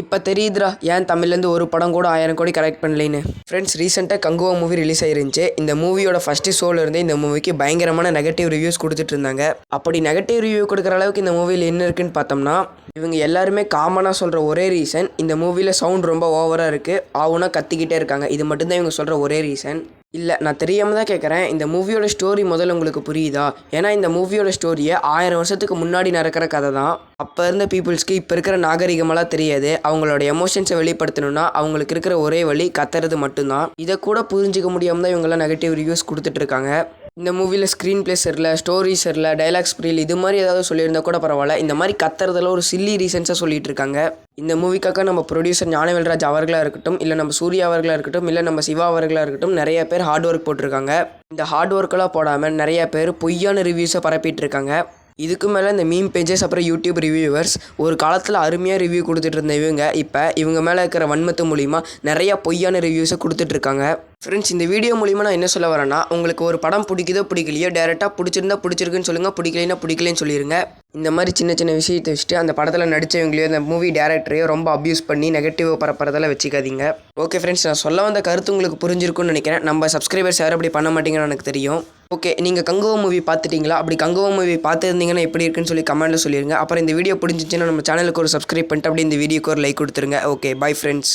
இப்போ தெரியுதுடா ஏன் தமிழ்லேருந்து ஒரு படம் கூட ஆயிரம் கோடி கலெக்ட் பண்ணலைன்னு? ஃப்ரெண்ட்ஸ் ரீசெண்டாக கங்குவா மூவி ரிலீஸ் ஆயிருந்துச்சு. இந்த மூவியோட ஃபஸ்ட்டு ஷோல இருந்தே இந்த மூவிக்கு பயங்கரமான நெகட்டிவ் ரிவ்யூஸ் கொடுத்துட்டு இருந்தாங்க. அப்படி நெகட்டிவ் ரிவ்யூ கொடுக்குற அளவுக்கு இந்த மூவியில் என்ன இருக்குன்னு பார்த்தோம்னா இவங்க எல்லாருமே காமனாக சொல்கிற ஒரே ரீசன் இந்த மூவியில் சவுண்ட் ரொம்ப ஓவராக இருக்குது ஆவுனா கத்திக்கிட்டே இருக்காங்க. இது மட்டும்தான் இவங்க சொல்கிற ஒரே ரீசன் இல்லை நான் தெரியாமல் தான் கேட்குறேன் இந்த மூவியோட ஸ்டோரி முதல்ல உங்களுக்கு புரியுதா? ஏன்னா இந்த மூவியோட ஸ்டோரியை ஆயிரம் வருஷத்துக்கு முன்னாடி நடக்கிற கதை தான். அப்போ இருந்த பீப்புள்ஸ்க்கு இப்போ இருக்கிற நாகரிகமெல்லாம் தெரியாது. அவங்களோட எமோஷன்ஸை வெளிப்படுத்தணும்னா அவங்களுக்கு இருக்கிற ஒரே வழி கத்துறது மட்டும்தான். இதை கூட புரிஞ்சிக்க முடியாமல் தான் இவங்கெல்லாம் நெகட்டிவ் ரிவ்யூஸ் கொடுத்துட்ருக்காங்க இந்த மூவியில் ஸ்க்ரீன் பிளே சரியில்ல ஸ்டோரி சரியில்ல டைலாக்ஸ் புரியல இது மாதிரி ஏதாவது சொல்லியிருந்தா கூட பரவாயில்ல. இந்த மாதிரி கத்துறதுல ஒரு சில்லி ரீசன்ஸாக சொல்லிட்டு இருக்காங்க. இந்த மூவிக்காக நம்ம ப்ரொடியூசர் ஞானவேல்ராஜ் அவர்களாக இருக்கட்டும் இல்லை நம்ம சூர்யா அவர்களாக இருக்கட்டும் இல்லை நம்ம சிவா அவர்களாக இருக்கட்டும் நிறைய பேர் ஹார்ட் ஒர்க் போட்டிருக்காங்க. இந்த ஹார்ட் ஒர்க்கெல்லாம் போடாமல் நிறைய பேர் பொய்யான ரிவ்யூஸை பரப்பிட்டு இருக்காங்க. இதுக்கு மேலே இந்த மீம் பேஜஸ் அப்புறம் யூடியூப் ரிவ்யூவர்ஸ் ஒரு காலத்தில் அருமையாக ரிவ்யூ கொடுத்துட்டு இருந்த இவங்க. இப்போ இவங்க மேலே இருக்கிற வன்மத்து மூலிமா நிறைய பொய்யான ரிவ்யூஸை கொடுத்துட்ருக்காங்க ஃப்ரெண்ட்ஸ் இந்த வீடியோ மூலிமா நான் என்ன சொல்ல வரேன்னா உங்களுக்கு ஒரு படம் பிடிக்குதோ பிடிக்கலையோ டேரெக்டாக பிடிச்சிருந்தா பிடிச்சிருக்குன்னு சொல்லுங்கள் பிடிக்கலைன்னா பிடிக்கலன்னு சொல்லிடுங்க இந்த மாதிரி சின்ன சின்ன விஷயத்தை வச்சுட்டு அந்த படத்தில் நடித்தவங்களையோ அந்த மூவி டேரக்டரையோ ரொம்ப அப்யூஸ் பண்ணி நெகட்டிவாக பரப்புறதெல்லாம் வச்சுக்காதீங்க. ஓகே ஃப்ரெண்ட்ஸ் நான் சொல்ல வந்த கருத்து உங்களுக்கு புரிஞ்சிருக்கும்னு நினைக்கிறேன். நம்ம சப்ஸ்கிரைபர்ஸ் யாரும் அப்படி பண்ண மாட்டீங்கன்னு எனக்கு தெரியும். ஓகே நீங்கள் கங்குவா மூவி பார்த்துட்டீங்களா? அப்படி கங்குவா மூவி பார்த்துருந்தீங்கன்னா எப்படி இருக்குன்னு சொல்லி கமெண்ட்டில் சொல்லிடுங்க அப்புறம் இந்த வீடியோ பிடிச்சிச்சின்னா நம்ம சேனலுக்கு ஒரு சப்ஸ்கிரைப் பண்ணிட்டு அப்படியே இந்த வீடியோக்கு ஒரு லைக் கொடுத்துருங்க. Okay bye friends